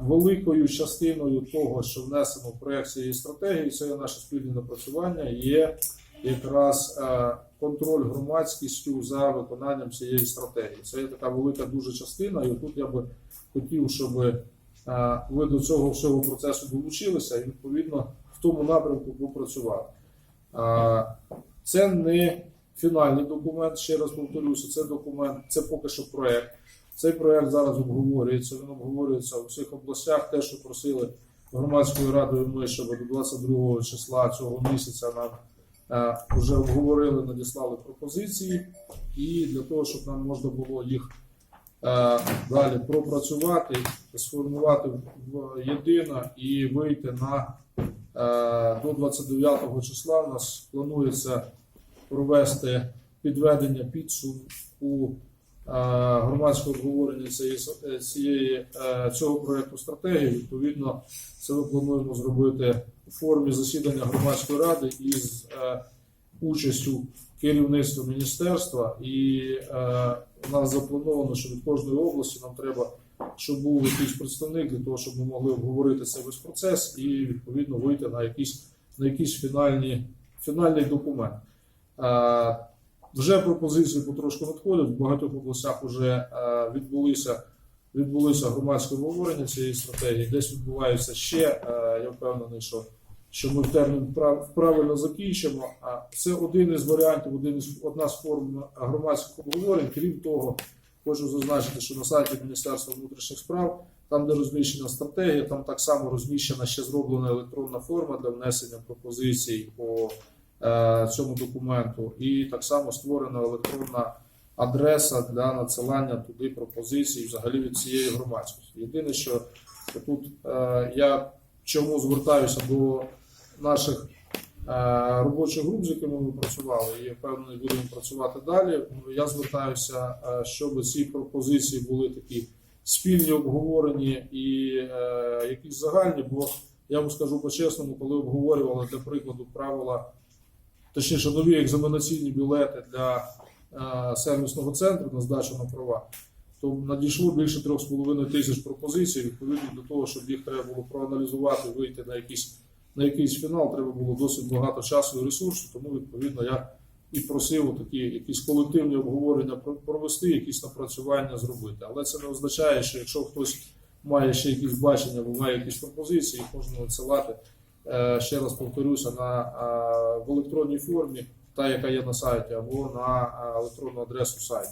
Великою частиною того, що внесено в проєкт цієї стратегії, це є наше спільне напрацювання, є якраз е, контроль громадськістю за виконанням цієї стратегії. Це є така велика дуже частина, і тут я би хотів, щоб е, ви до цього всього процесу долучилися і відповідно в тому напрямку попрацювали. Е, Це не фінальний документ, ще раз повторюся, це документ, це поки що проєкт. Цей проєкт зараз обговорюється, він обговорюється у всіх областях. Те, що просили громадською радою ми, щоб до 22 числа цього місяця нам е, вже обговорили, надіслали пропозиції, і для того, щоб нам можна було їх е, далі пропрацювати, сформувати єдино і вийти на е, до 29 числа. У нас планується провести підведення підсумку е, громадського обговорення цієї, цієї е, цього проекту стратегії. Відповідно, це ми плануємо зробити у формі засідання громадської ради із е, участю керівництва міністерства. І е, у нас заплановано, що від кожної області нам треба, щоб був якийсь представник для того, щоб ми могли обговорити цей весь процес і відповідно вийти на якийсь на якийсь фінальні, фінальний документ. Вже пропозиції потрошку надходять. В багатьох областях вже е, відбулися, відбулися громадське обговорення цієї стратегії. Десь відбуваються ще. Е, я впевнений, що, що ми в термін прав- правильно закінчимо. А це один із варіантів, один із одна з форм громадських обговорень. Крім того, хочу зазначити, що на сайті Міністерства внутрішніх справ, там, де розміщена стратегія, там так само розміщена ще зроблена електронна форма для внесення пропозицій по цьому документу, і так само створена електронна адреса для надсилання туди пропозицій взагалі від цієї громадськості. Єдине, що тут е, я чому звертаюся до наших е, робочих груп, з якими ми працювали, і я впевнений, будемо працювати далі. Я звертаюся, е, щоб ці пропозиції були такі спільні обговорені і е, якісь загальні, бо я вам скажу по-чесному, коли обговорювали, для прикладу, правила, точніше, нові екзаменаційні білети для е, сервісного центру на здачу на права, то надійшло більше 3,5 тисяч пропозицій. Відповідно до того, щоб їх треба було проаналізувати, вийти на якийсь, на якийсь фінал, треба було досить багато часу і ресурсу. Тому, відповідно, я і просив такі якісь колективні обговорення про- провести, якісь напрацювання зробити. Але це не означає, що якщо хтось має ще якісь бачення або має якісь пропозиції, їх можна надсилати. Е, Ще раз повторюся на е, в електронній формі, та яка є на сайті, або на е, електронну адресу сайту.